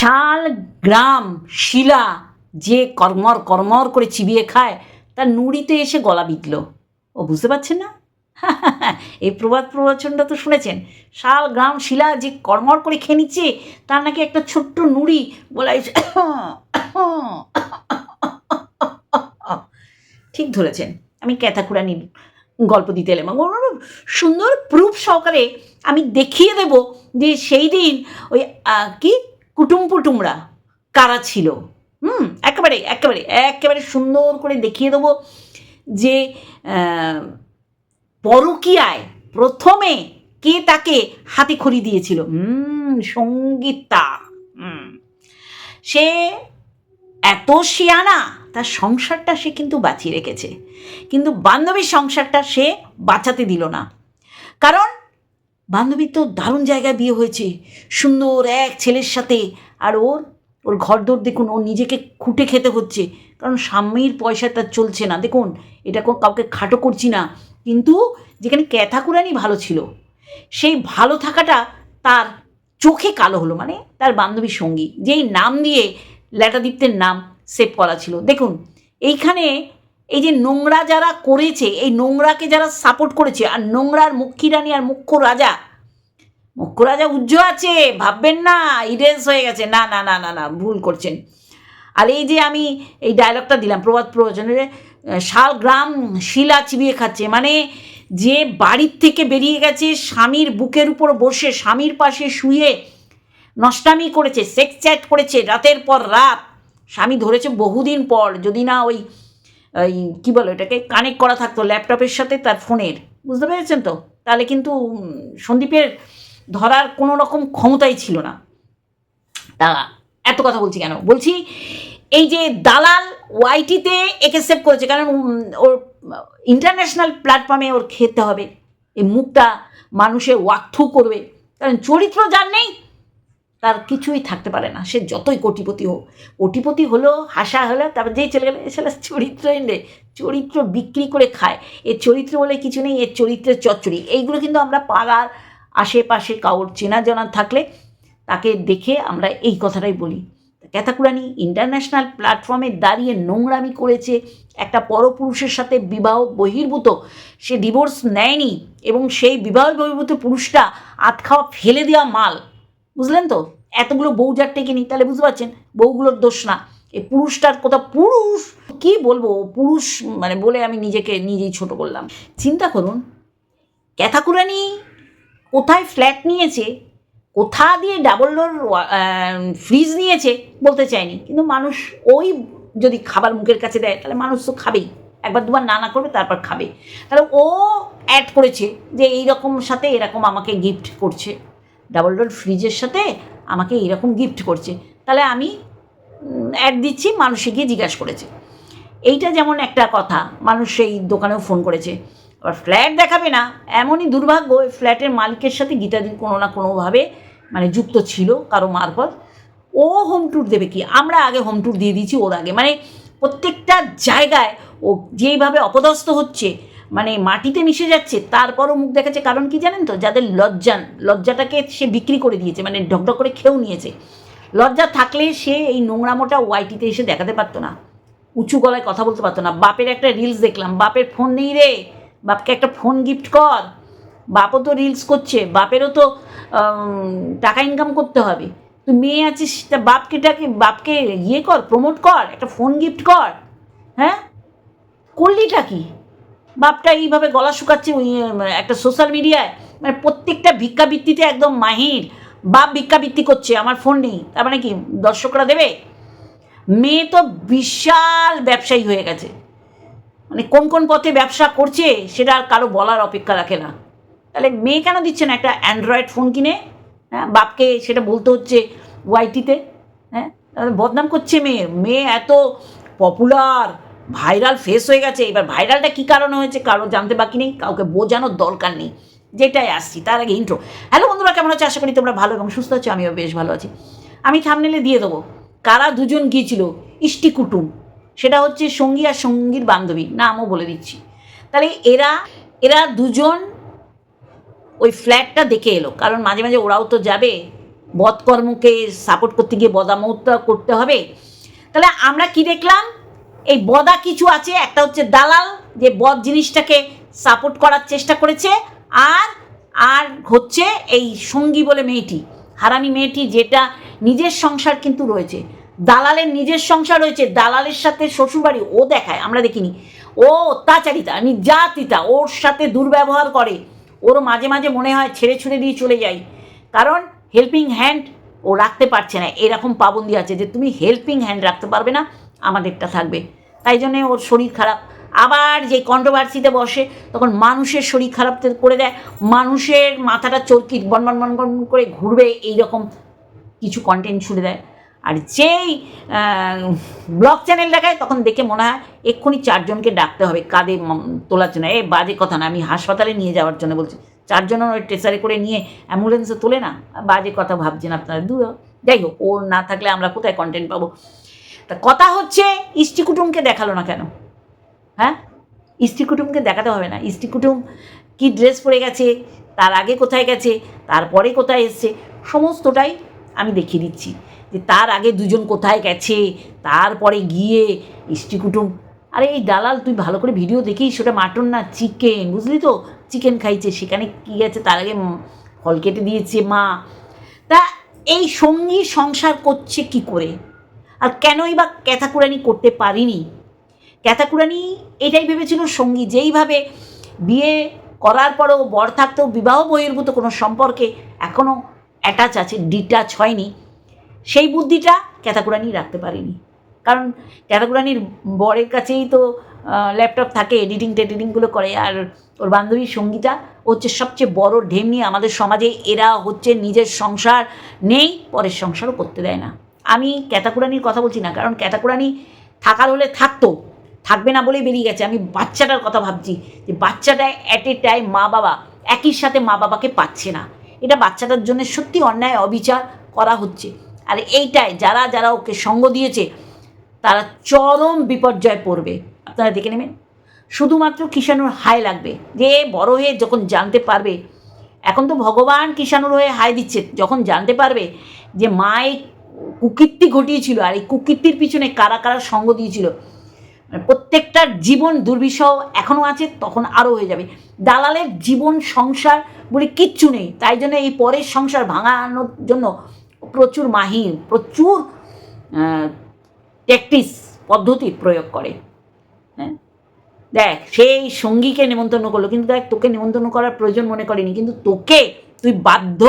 শাল গ্রাম, শিলা, যে কর্মর কর্মর করে চিবিয়ে খায়, তার নুড়িতে এসে গলা বিঁধল। ও বুঝতে পারছেন না? এই প্রবাদ প্রবচনটা তো শুনেছেন। শাল, গ্রাম, শিলা যে কর্মর করে খেয়ে নিচ্ছে, তার নাকি একটা ছোট্ট নুড়ি বলা ঠিক ধরেছেন। আমি ক্যাথাকুরানির গল্প দিতে এলাম। সুন্দর প্রুফ সহকারে আমি দেখিয়ে দেব যে সেই দিন ওই কি? কুটুম পুটুমরা কারা ছিল? হুম, একেবারে একেবারে একেবারে সুন্দর করে দেখিয়ে দেবো যে পরকীয়ায় প্রথমে কে তাকে হাতে খড়ি দিয়েছিল? হুম, সঙ্গীতা। হুম, সে এত শিয়ানা, তার সংসারটা সে কিন্তু বাঁচিয়ে রেখেছে। কিন্তু বান্ধবীর সংসারটা সে বাঁচাতে দিল না। কারণ বান্ধবীর তো দারুণ জায়গায় বিয়ে হয়েছে। সুন্দর এক ছেলের সাথে। আর ওর ওর ঘর ঘরদোর দেখুন, ও নিজেকে খুঁটে খেতে হচ্ছে। কারণ স্বামীর পয়সা তার চলছে না। দেখুন, এটা কাউকে খাটো করছি না। কিন্তু যেখানে ক্যাথাকুরানি ভালো ছিল, সেই ভালো থাকাটা তার চোখে কালো হলো। মানে তার বান্ধবীর সঙ্গী, যেই নাম দিয়ে ল্যাটাদীপ্তের নাম সেভ করা ছিল। দেখুন, এইখানে এই যে নোংরা যারা করেছে, এই নোংরাকে যারা সাপোর্ট করেছে, আর নোংরার মুখ্যী রানী আর মুখ্য রাজা মুখ্য রাজা উজ্জ্ব আছে, ভাববেন না ইরেজ হয়ে গেছে। না না না না না, ভুল করছেন। আর এই যে আমি এই ডায়লগটা দিলাম, প্রবাদ প্রবচনের শাল গ্রাম শিলা চিবিয়ে খাচ্ছে মানে যে বাড়ির থেকে বেরিয়ে গেছে, স্বামীর বুকের উপর বসে, স্বামীর পাশে শুয়ে নষ্টামি করেছে সেক্স চ্যাট করেছে রাতের পর রাত। স্বামী ধরেছে বহুদিন পর, যদি না ওই ওই, কী বলো এটাকে কানেক্ট করা থাকতো ল্যাপটপের সাথে তার ফোনের। বুঝতে পেরেছেন তো? তাহলে কিন্তু সন্দীপের ধরার কোনো রকম ক্ষমতাই ছিল না। তা এত কথা বলছি কেন? বলছি এই যে দালাল ওয়াইটিতে একে সেভ করেছে, কারণ ওর ইন্টারন্যাশনাল প্ল্যাটফর্মে ওর খেতে হবে। এই মুখটা মানুষের ওয়াকথু করবে। কারণ চরিত্র যার নেই, তার কিছুই থাকতে পারে না। সে যতই কোটিপতি হোক, কোটিপতি হলো হাসা হলো তারপর যেই চলে গেলে সেটা চরিত্রহীন রে চরিত্র বিক্রি করে খায়। এর চরিত্র বলে কিছু নেই এর চরিত্রের চচ্চড়ি। এইগুলো কিন্তু আমরা পাড়ার আশেপাশে কাউর চেনা জানা থাকলে তাকে দেখে আমরা এই কথাটাই বলি। ক্যাথাকুরানি ইন্টারন্যাশনাল প্ল্যাটফর্মে দাঁড়িয়ে নোংরামি করেছে একটা পরপুরুষের সাথে বিবাহ বহির্ভূত। সে ডিভোর্স নেয়নি এবং সেই বিবাহ বহির্ভূত পুরুষটা আতখাওয়া ফেলে দেওয়া মাল। বুঝলেন তো? এতগুলো বউ যার টেকে নি তাহলে বুঝতে পারছেন? বউগুলোর দোষ না। এই পুরুষটার কোথাও পুরুষ? কি বলব? পুরুষ মানে বলে আমি নিজেকে নিজেই ছোট করলাম। চিন্তা করুন, ক্যাথাকুরানি কোথায় ফ্ল্যাট নিয়েছে কোথা দিয়ে ডাবল ডোর ফ্রিজ নিয়েছে বলতে চাইনি। কিন্তু মানুষ ওই যদি খাবার মুখের কাছে দেয়, তাহলে মানুষ তো খাবেই। একবার দুবার না না করবে, তারপর খাবে। তাহলে ও অ্যাড করেছে যে এই রকম সাথে এরকম আমাকে গিফট করছে। ডাবল ডোর ফ্রিজের সাথে আমাকে এরকম গিফট করছে। তাহলে আমি অ্যাড দিচ্ছি, মানুষে গিয়ে জিজ্ঞাসা করেছে। এইটা যেমন একটা কথা, মানুষ সেই দোকানেও ফোন করেছে। আবার ফ্ল্যাট দেখাবে না, এমনই দুর্ভাগ্য ফ্ল্যাটের মালিকের সাথে গীতাদি কোনো না কোনোভাবে মানে যুক্ত ছিল কারও মারফত। ও হোম ট্যুর দেবে কি? আমরা আগে হোম ট্যুর দিয়ে দিয়েছি ওর আগে। মানে প্রত্যেকটা জায়গায় ও যেইভাবে অপদস্থ হচ্ছে মানে মাটিতে মিশে যাচ্ছে, তারপরও মুখ দেখাচ্ছে। কারণ কি জানেন তো? যাদের লজ্জান লজ্জাটাকে সে বিক্রি করে দিয়েছে মানে ঢকঢক করে খেয়েও নিয়েছে। লজ্জা থাকলে সে এই নোংরামোটা ওয়াইটিতে এসে দেখাতে পারতো না। উঁচু গলায় কথা বলতে পারতো না। বাপের একটা রিলস দেখলাম। বাপের ফোন নেই রে। বাপকে একটা ফোন গিফট কর। বাপও তো রিলস করছে, বাপেরও তো টাকা ইনকাম করতে হবে। তুই মেয়ে আছিস, তা বাপকে টাকে বাপকে ইয়ে কর প্রমোট কর, একটা ফোন গিফট কর। হ্যাঁ? করলিটা কি? বাপটা এইভাবে গলা শুকাচ্ছে ওই একটা সোশ্যাল মিডিয়ায় মানে প্রত্যেকটা ভিক্ষাবৃত্তিতে একদম মাহির। বাপ ভিক্ষাবৃত্তি করছে, আমার ফোন নেই। তার মানে কি? দর্শকরা দেবে? মেয়ে তো বিশাল ব্যবসায়ী হয়ে গেছে। মানে কোন কোন পথে ব্যবসা করছে সেটা আর কারও বলার অপেক্ষা রাখে না। তাহলে মেয়ে কেন দিচ্ছে না একটা অ্যান্ড্রয়েড ফোন কিনে? হ্যাঁ বাপকে সেটা বলতে হচ্ছে ওয়াইটিতে হ্যাঁ বদনাম করছে মেয়ে। মেয়ে এত পপুলার ভাইরাল ফেস হয়ে গেছে। এবার ভাইরালটা কী কারণে হয়েছে কারও জানতে বাকি নেই, কাউকে বোঝানোর দরকার নেই। যেটাই আসছি, তার আগে ইন্ট্রো হ্যালো বন্ধুরা, কেমন আছে? আশা করি তোমরা ভালো এবং সুস্থ আছো, আমিও বেশ ভালো আছি। আমি থামনেলে দিয়ে দেবো। কারা দুজন গিয়েছিল? ইষ্টি কুটুম। সেটা হচ্ছে সঙ্গী আর সঙ্গীর বান্ধবী, নামও বলে দিচ্ছি। তাহলে এরা এরা দুজন ওই ফ্ল্যাটটা দেখে এলো, কারণ মাঝে মাঝে ওরাও তো যাবে বদকর্মকে সাপোর্ট করতে গিয়ে বদামৌতা করতে হবে। তাহলে আমরা কি দেখলাম? এই বদা কিছু আছে, একটা হচ্ছে দালাল, যে বদ জিনিসটাকে সাপোর্ট করার চেষ্টা করেছে, আর আর হচ্ছে এই সঙ্গী বলে মেয়েটি, হারামি মেয়েটি যেটা নিজের সংসার কিন্তু রয়েছে। দালালের নিজের সংসার রয়েছে, দালালের সাথে শ্বশুরবাড়ি, ও দেখায়, আমরা দেখিনি। ও অত্যাচারিতা, নির্যাতিতা, ওর সাথে দুর্ব্যবহার করে। ওর মাঝে মাঝে মনে হয় ছেড়ে ছুড়ে দিয়ে চলে যাই। কারণ হেল্পিং হ্যান্ড ও রাখতে পারছে না। এরকম পাবন্দি আছে যে তুমি হেল্পিং হ্যান্ড রাখতে পারবে না, আমাদেরটা থাকবে। তাই জন্যে ওর শরীর খারাপ। আবার যে কন্ট্রোভার্সিতে বসে, তখন মানুষের শরীর খারাপ করে দেয়। মানুষের মাথাটা চরকি বন বন বন বন করে ঘুরবে, এইরকম কিছু কন্টেন্ট ছুড়ে দেয়। আর যেই ব্লগ চ্যানেল দেখায়, তখন দেখে মনে হয় এক্ষুনি চারজনকে ডাকতে হবে, কাঁধে তোলার জন্য। এ, বাজে কথা না, আমি হাসপাতালে নিয়ে যাওয়ার জন্য বলছি। চারজন ওই ট্রেসারে করে নিয়ে অ্যাম্বুলেন্সে তোলে না? বাজে কথা ভাবছেন আপনারা, দূর যাই হোক ও না থাকলে আমরা কোথায় কন্টেন্ট পাবো? তা কথা হচ্ছে, ইষ্টি কুটুমকে দেখাল না কেন? হ্যাঁ? ইষ্টি কুটুমকে দেখাতে হবে না। ইষ্টি কুটুম কী ড্রেস পরে গেছে, তার আগে কোথায় গেছে, তারপরে কোথায় এসছে, সমস্তটাই আমি দেখিয়ে দিচ্ছি। যে তার আগে দুজন কোথায় গেছে, তারপরে গিয়ে ইষ্টি কুটুম। আরে এই দালাল, তুই ভালো করে ভিডিও দেখিস, ওটা মাটন না চিকেন বুঝলি তো? চিকেন খাইছে, সেখানে কী গেছে? তার আগে ফল কেটে দিয়েছে মা। তা এই সঙ্গী সংসার করছে কি করে? আর কেনই বা ক্যাথাকুরানি করতে পারিনি? ক্যাথাকুরানি এটাই ভেবেছিল সঙ্গী, যেইভাবে বিয়ে করার পরেও বর থাকতেও বিবাহ বহির্ভূত কোনো সম্পর্কে এখনও অ্যাটাচ আছে ডিটাচ হয়নি। সেই বুদ্ধিটা ক্যাথাকুরানি রাখতে পারিনি। কারণ ক্যাথাকুরানির বরের কাছেই তো ল্যাপটপ থাকে, এডিটিং টেডিটিংগুলো করে, আর ওর বান্ধবীর সঙ্গীতা হচ্ছে সবচেয়ে বড় ঢেমনি আমাদের সমাজে এরা হচ্ছে নিজের সংসার নেই, পরের সংসারও করতে দেয় না। আমি ক্যাতাকুরানির কথা বলছি না, কারণ ক্যাতাকুরানি থাকার হলে থাকতো, থাকবে না বলেই বেরিয়ে গেছে। আমি বাচ্চাটার কথা ভাবছি যে বাচ্চাটা অ্যাট এ টাইম মা বাবা একই সাথে মা বাবাকে পাচ্ছে না। এটা বাচ্চাটার জন্য সত্যি অন্যায় অবিচার করা হচ্ছে। আর এইটাই যারা যারা ওকে সঙ্গ দিয়েছে, তারা চরম বিপর্যয় পড়বে। আপনারা দেখে নেবেন। শুধুমাত্র কিষাণুর হাই লাগবে। যে বড় হয়ে যখন জানতে পারবে, এখন তো ভগবান কিষাণুর হয়ে হাই দিচ্ছে, যখন জানতে পারবে যে মা এই কুকীর্তি ঘটিয়েছিল আর এই কুকীর্তির পিছনে কারা কারা সঙ্গ দিয়েছিল মানে প্রত্যেকটার জীবন দুর্বিষহ এখনও আছে, তখন আরও হয়ে যাবে। দালালের জীবন সংসার বলে কিচ্ছু নেই। তাই জন্য এই পরের সংসার ভাঙানোর জন্য প্রচুর মাহির, প্রচুর ট্যাকটিস পদ্ধতি প্রয়োগ করে। হ্যাঁ? দেখ, সেই সঙ্গীকে নেমন্তন্ন করল, কিন্তু দেখ, তোকে নেমন্তন্ন করার প্রয়োজন মনে করেনি, কিন্তু তোকে তুই বাধ্য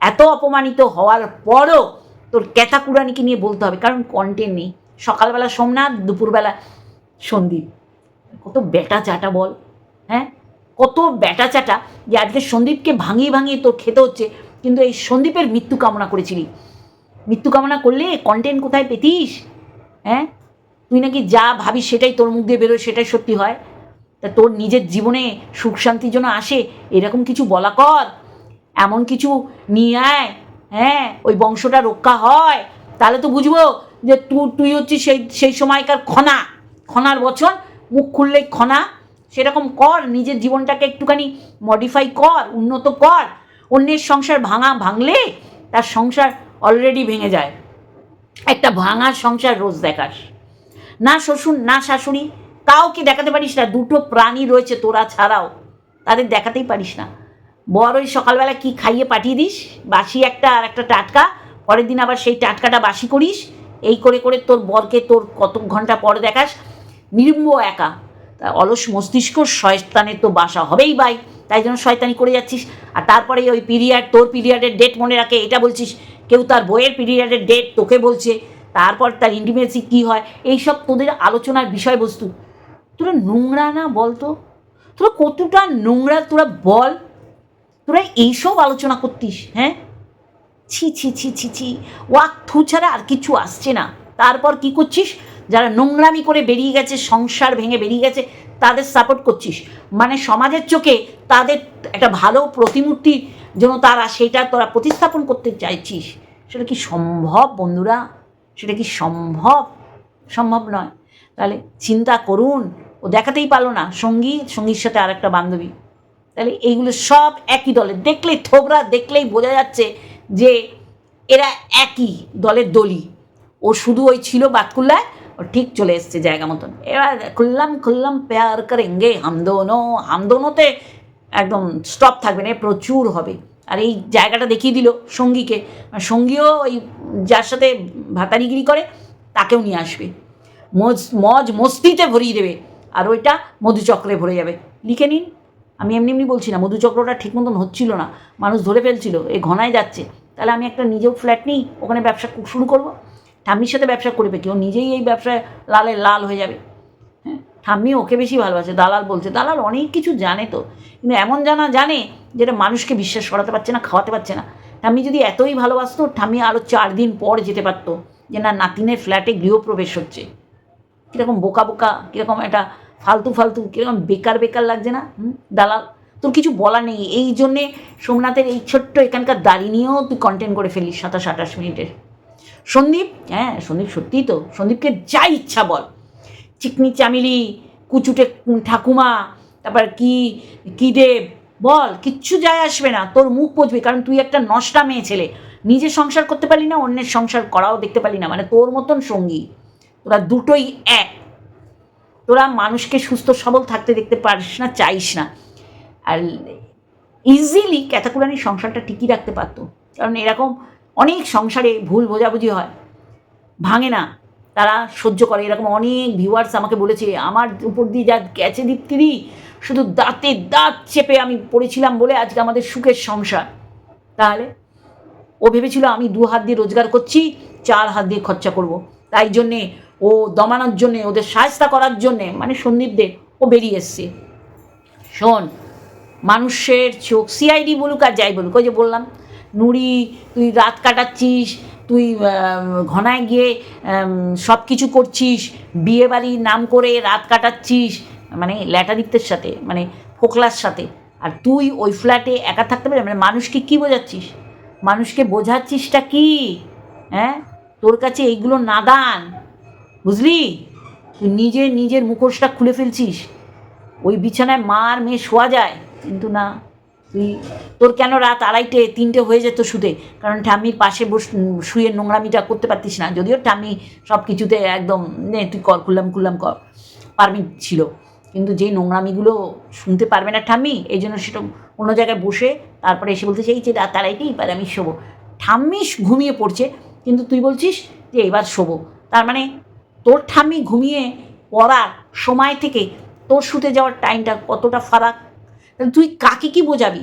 এত অপমানিত হওয়ার পরও তোর ক্যাথাকুরানিকে নিয়ে বলতে হবে, কারণ কন্টেন্ট নেই। সকালবেলা সোমনাথ, দুপুরবেলা সন্দীপ। কত বেটা চাটা বল হ্যাঁ? কত বেটা চাটা যে আজকে সন্দীপকে ভাঙিয়ে ভাঙিয়ে তোর খেতে হচ্ছে। কিন্তু এই সন্দীপের মৃত্যু কামনা করেছিলি। মৃত্যু কামনা করলে কন্টেন্ট কোথায় পেতিস? হ্যাঁ? তুই নাকি যা ভাবিস সেটাই তোর মুখ দিয়ে বেরোয়, সেটাই সত্যি হয়। তা তোর নিজের জীবনে সুখ শান্তির জন্য আসে, এরকম কিছু বলা কর। এমন কিছু নিয়ে আয় হ্যাঁ? ওই বংশটা রক্ষা হয়। তাহলে তো বুঝব যে তুই তুই হচ্ছিস সেই সেই সময়কার খনা। খনার বছর, মুখ খুললেই খনা। সেরকম কর, নিজের জীবনটাকে একটুখানি মডিফাই কর, উন্নত কর। অন্যের সংসার ভাঙা ভাঙলে তার সংসার অলরেডি ভেঙে যায়। একটা ভাঙা সংসার রোজ দেখাস। না শ্বশুর, না শাশুড়ি কাউকে দেখাতে পারিস না? দুটো প্রাণী রয়েছে তোরা ছাড়াও। তাদের দেখাতেই পারিস না। বড় ওই সকালবেলা কি খাইয়ে পাঠিয়ে দিস? বাসি একটা আর একটা টাটকা। পরের দিন আবার সেই টাটকাটা বাসি করিস। এই করে করে তোর বরকে তোর কত ঘণ্টা পরে দেখাস। নির্ম একা। অলস মস্তিষ্ক শয়তানের তো বাসা হবেই বাই তাই জন্য শয়তানি করে যাচ্ছিস। আর তারপরে ওই পিরিয়ড, তোর পিরিয়ডের ডেট মনে রাখে, এটা বলছিস। কেউ তার বইয়ের পিরিয়ডের ডেট তোকে বলছে, তারপর তার ইন্টিমেসি কী হয়, এইসব তোদের আলোচনার বিষয়বস্তু। তোরা নোংরা না বলতো তোরা কতটা নোংরা তোরা বল? তোরা এইসব আলোচনা করতিস হ্যাঁ? ছি ছি ছি ছি ছি। ওয়াক থু ছাড়া আর কিছু আসছে না। তারপর কি করছিস? যারা নোংরামি করে বেরিয়ে গেছে, সংসার ভেঙে বেরিয়ে গেছে, তাদের সাপোর্ট করছিস। মানে সমাজের চোখে তাদের একটা ভালো প্রতিমূর্তি যেন তারা সেটা তোরা প্রতিস্থাপন করতে চাইছিস, সেটা কি সম্ভব বন্ধুরা? সেটা কি সম্ভব? সম্ভব নয়। তাহলে চিন্তা করুন, ও দেখাতেই পারল না, সঙ্গী, সঙ্গীর সাথে আর একটা বান্ধবী। তাহলে এইগুলো সব একই দলে। দেখলেই থোবরা দেখলেই বোঝা যাচ্ছে যে এরা একই দলের দলি। ও শুধু ওই ছিল বাতকুল্লায় ঠিক চলে এসছে জায়গা মতন এবার খুললাম খুললাম প্যার করেঙ্গে হামদোনো হামদোনোতে একদম স্টপ থাকবে না, প্রচুর হবে। আর এই জায়গাটা দেখিয়ে দিল সঙ্গীকে। সঙ্গীও ওই যার সাথে ভাতারিগিরি করে, তাকেও নিয়ে আসবে। মজ মজ মস্তিতে ভরিয়ে দেবে। আর ওইটা মধুচক্রে ভরে যাবে। লিখে নিন। আমি এমনি এমনি বলছি না, মধুচক্রটা ঠিক মতন হচ্ছিল না। মানুষ ধরে ফেলছিল, এ ঘনায় যাচ্ছে। তাহলে আমি একটা নিজেও ফ্ল্যাট নিই, ওখানে ব্যবসা শুরু করব। ঠাম্মির সাথে ব্যবসা করবে কেউ, নিজেই এই ব্যবসায় লালে লাল হয়ে যাবে। হ্যাঁ ঠাম্মি ওকে বেশি ভালোবাসে, দালাল বলছে, দালাল অনেক কিছু জানে তো, কিন্তু এমন জানা জানে যেটা মানুষকে বিশ্বাস করাতে পারছে না, খাওয়াতে পারছে না। ঠাম্মি যদি এতই ভালোবাসতো, ঠাম্মি আরও চার দিন পর যেতে পারতো যে না, নাতিনের ফ্ল্যাটে গৃহপ্রবেশ হচ্ছে। কীরকম বোকা বোকা, কীরকম একটা ফালতু ফালতু, কীরকম বেকার বেকার লাগছে না? দালাল, তোর কিছু বলার নেই। এই জন্যে সোমনাথের এই ছোট্ট এখানকার দাড়ি নিয়েও তুই কন্টেন্ট করে ফেলিস সাতাশ আঠাশ মিনিটের। সন্দীপ হ্যাঁ সন্দীপ সত্যিই তো, সন্দীপকে যা ইচ্ছা বল। চিকনি চামিলি, কুচুটে ঠাকুমা, তারপর কি কি দেব, বল, কিচ্ছু যায় আসবে না, তোর মুখ পচবে, কারণ তুই একটা নষ্টা মেয়ে ছেলে। নিজে সংসার করতে পারলি না, অন্যের সংসার করাও দেখতে পারলি না মানে তোর মতন সঙ্গী। তোরা দুটোই এক। তোরা মানুষকে সুস্থ সবল থাকতে দেখতে পারিস না, চাইস না। আর ইজিলি ক্যাতাকুরানির সংসারটা টিকিয়ে রাখতে পারতো। কারণ এরকম অনেক সংসারে ভুল বোঝাবুঝি হয়। ভাঙে না। তারা সহ্য করে। এরকম অনেক ভিউয়ার্স আমাকে বলেছে, আমার উপর দিয়ে যা গেছে দীপ্তিদি, শুধু দাঁতে দাঁত চেপে আমি পড়েছিলাম বলে আজকে আমাদের সুখের সংসার। তাহলে ও ভেবেছিল, আমি দু হাত দিয়ে রোজগার করছি, চার হাত দিয়ে খরচা করব। তাই জন্যে ও দমানোর জন্যে, ওদের সাহায্য করার জন্যে মানে সন্দীপদের, ও বেরিয়ে এসছে। শোন, মানুষের চোখ সিআইডি বলুক আর যাই বলুক, ওই যে বললাম নুড়ি, তুই রাত কাটাচ্ছিস, তুই ঘনায় গিয়ে সব কিছু করছিস বিয়ে বাড়ির নাম করে রাত কাটাচ্ছিস মানে ল্যাটারিত্বের সাথে মানে ফোকলার সাথে। আর তুই ওই ফ্ল্যাটে একা থাকতে পারবি মানে মানুষকে কী বোঝাচ্ছিস? মানুষকে বোঝাচ্ছিসটা কি? হ্যাঁ? তোর কাছে এইগুলো নাদান বুঝলি? তুই নিজে নিজের মুখোশটা খুলে ফেলছিস। ওই বিছানায় মার মেয়ে শোয়া যায়, কিন্তু না। তুই, তোর কেন রাত আড়াইটে, তিনটে হয়ে যেত শুতে? কারণ ঠাম্মির পাশে বস শুয়ে নোংরামিটা করতে পারতিস না। যদিও ঠাম্মি সব কিছুতে একদম, নে, তুই কর খুললাম খুললাম কর। পারমিট ছিল। কিন্তু যে নোংরামিগুলো শুনতে পারবে না ঠাম্মি, এই জন্য সেটা অন্য জায়গায় বসে তারপরে এসে বলতে চাই যে রাত আড়াইটেই, এবার আমি শোবো। ঠাম্মি ঘুমিয়ে পড়ছে। কিন্তু তুই বলছিস যে, এবার শোবো। তার মানে তোর ঠাম্মি ঘুমিয়ে পড়ার সময় থেকে তোর শুতে যাওয়ার টাইমটা কতটা ফারাক? তাহলে তুই কাকে কি বোঝাবি?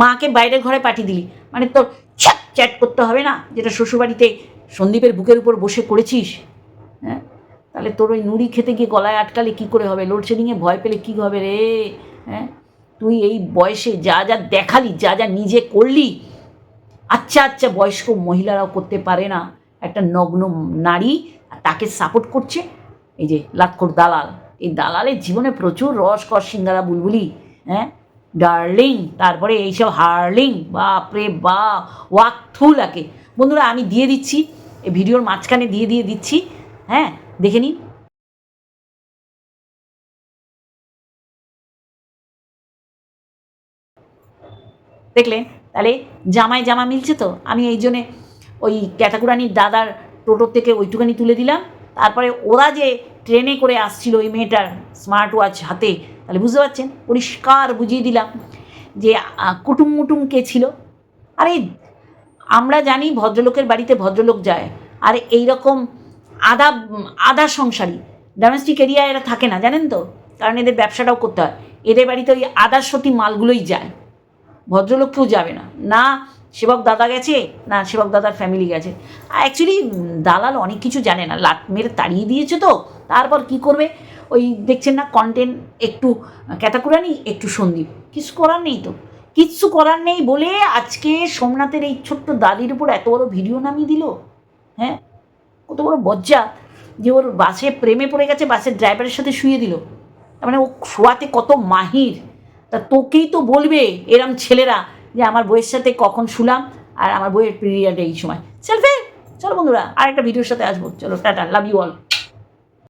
মাকে বাইরের ঘরে পাঠিয়ে দিলি। মানে তোর ছ্যাট চ্যাট করতে হবে না? যেটা শ্বশুরবাড়িতে সন্দীপের বুকের উপর বসে করেছিস হ্যাঁ? তাহলে তোর ওই নুড়ি খেতে গিয়ে গলায় আটকালে কী করে হবে? লোডশেডিংয়ে ভয় পেলে কী হবে রে? হ্যাঁ? তুই এই বয়সে যা যা দেখালি, যা যা নিজে করলি আচ্ছা আচ্ছা বয়স্ক মহিলারাও করতে পারে না। একটা নগ্ন নারী তাকে সাপোর্ট করছে। এই যে লাক্ষর দালাল। এই দালালের জীবনে প্রচুর রস, কর, সিঙ্গারা, বুলবুলি হ্যাঁ? ডার্লিং তারপরে এইসব হার্লিং বাপরে বা ওয়াক থুলাকে বন্ধুরা, আমি দিয়ে দিচ্ছি, এই ভিডিওর মাঝখানে দিয়ে দিয়ে দিচ্ছি হ্যাঁ দেখে নিন। দেখলেন? তাহলে জামায় জামা মিলছে তো? আমি এই জন্যে ওই ক্যাটাকুরানির দাদার টোটো থেকে ওইটুখানি তুলে দিলাম। তারপরে ওরা যে ট্রেনে করে আসছিল ওই মেয়েটার স্মার্ট ওয়াচ হাতে। তাহলে বুঝতে পারছেন? পরিষ্কার বুঝিয়ে দিলাম যে কুটুম মুটুম কে ছিল? আরে, আমরা জানি ভদ্রলোকের বাড়িতে ভদ্রলোক যায়। আর এই রকম আধা আধা সংসারী। ডোমেস্টিক এরিয়া এরা থাকে না, জানেন তো? কারণ এদের ব্যবসাটাও করতে হয়। এদের বাড়িতে ওই আদার সতী মালগুলোই যায়। ভদ্রলোক কেউ যাবে না। না সেবক দাদা গেছে? না সেবক দাদার ফ্যামিলি গেছে। অ্যাকচুয়ালি দালাল অনেক কিছু জানে না। লাট মেরে তাড়িয়ে দিয়েছে তো, তারপর কি করবে? ওই দেখছেন না কন্টেন্ট একটু ক্যাতাকুরানি একটু সন্দীপ। কিছু করার নেই তো। কিচ্ছু করার নেই বলে আজকে সোমনাথের এই ছোট্ট দাদির উপর এত বড় ভিডিও নামিয়ে দিল। হ্যাঁ? কত বড় বজ্জা যে ওর বাসে প্রেমে পড়ে গেছে, বাসের ড্রাইভারের সাথে শুয়ে দিল। তার মানে ও শোয়াতে কত মাহির। তা তোকেই তো বলবে, এরম ছেলেরা। যে আমার বইয়ের সাথে কখন শুলাম আর আমার বইয়ের পিরিয়ড এই সময়। সেলফে! চলো বন্ধুরা আর একটা ভিডিওর সাথে আসব। চলো, টাটা লাভ ইউ অল